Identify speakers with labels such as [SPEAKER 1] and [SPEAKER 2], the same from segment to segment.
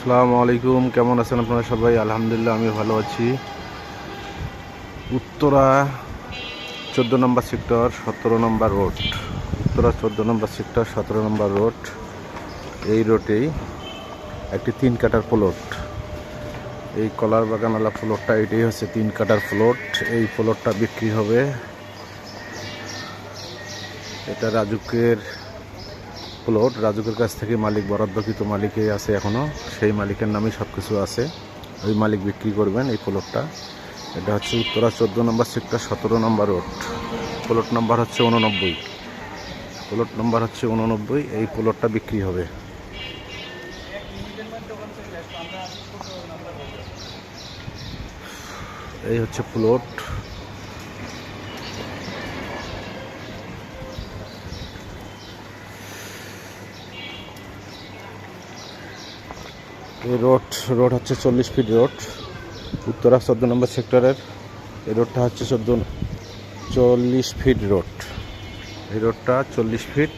[SPEAKER 1] আসসালামু আলাইকুম। কেমন আছেন আপনারা সবাই? আলহামদুলিল্লাহ, আমি ভালো আছি। উত্তরা চোদ্দ নম্বর সেক্টর, সতেরো নম্বর রোড। উত্তরা চোদ্দ নম্বর সেক্টর, সতেরো নম্বর রোড। এই রোডেই একটি তিন কাটার প্লট এই কলার বাগানওয়ালা প্লটটা এটাই হচ্ছে তিন কাটার প্লট এই প্লটটা বিক্রি হবে। এটা রাজুকের প্লট রাজুকের কাছ থেকে মালিক, বরাদ্দকৃত মালিকে আছে এখনও সেই মালিকের নামেই সব কিছু আছে। ওই মালিক বিক্রি করবেন এই প্লটটা এটা হচ্ছে উত্তরা চোদ্দ নম্বর সেক্টর সতেরো নম্বর রোড প্লট নাম্বার হচ্ছে উননব্বই প্লট নাম্বার হচ্ছে উননব্বই এই প্লটটা বিক্রি হবে। এই হচ্ছে প্লট এই রোড রোড হচ্ছে চল্লিশ ফিট রোড, উত্তরা চোদ্দ নম্বর সেক্টরের। এই রোডটা হচ্ছে চোদ্দ, চল্লিশ ফিট রোড। এই রোডটা চল্লিশ ফিট।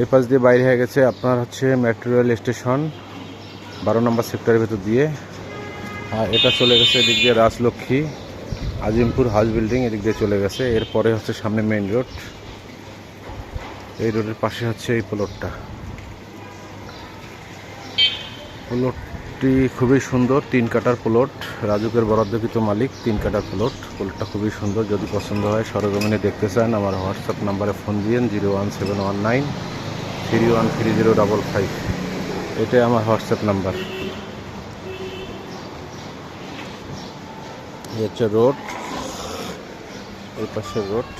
[SPEAKER 1] এই পাশ দিয়ে বাইরে হয়ে গেছে আপনার হচ্ছে মেট্রো রেল স্টেশন, বারো নম্বর সেক্টরের ভেতর দিয়ে। আর এটা চলে গেছে এদিক দিয়ে রাজলক্ষ্মী, আজিমপুর হাউস বিল্ডিং এদিক দিয়ে চলে গেছে। এরপরে হচ্ছে সামনে মেইন রোড। এই রোডের পাশে হচ্ছে এই প্লটটা। প্লটটি খুবই সুন্দর, তিন কাটার প্লট। রাজুকের বরাদ্দকৃত মালিক, তিন কাটার প্লট। প্লটটা খুবই সুন্দর, যদি পছন্দ হয় সরজমিনে দেখতে চান, আমার হোয়াটসঅ্যাপ নাম্বারে ফোন দিয়েন, zero one seven one nine, three one three zero double five. এটাই আমার হোয়াটসঅ্যাপ নাম্বার। হচ্ছে রোড, এই পাশে রোড।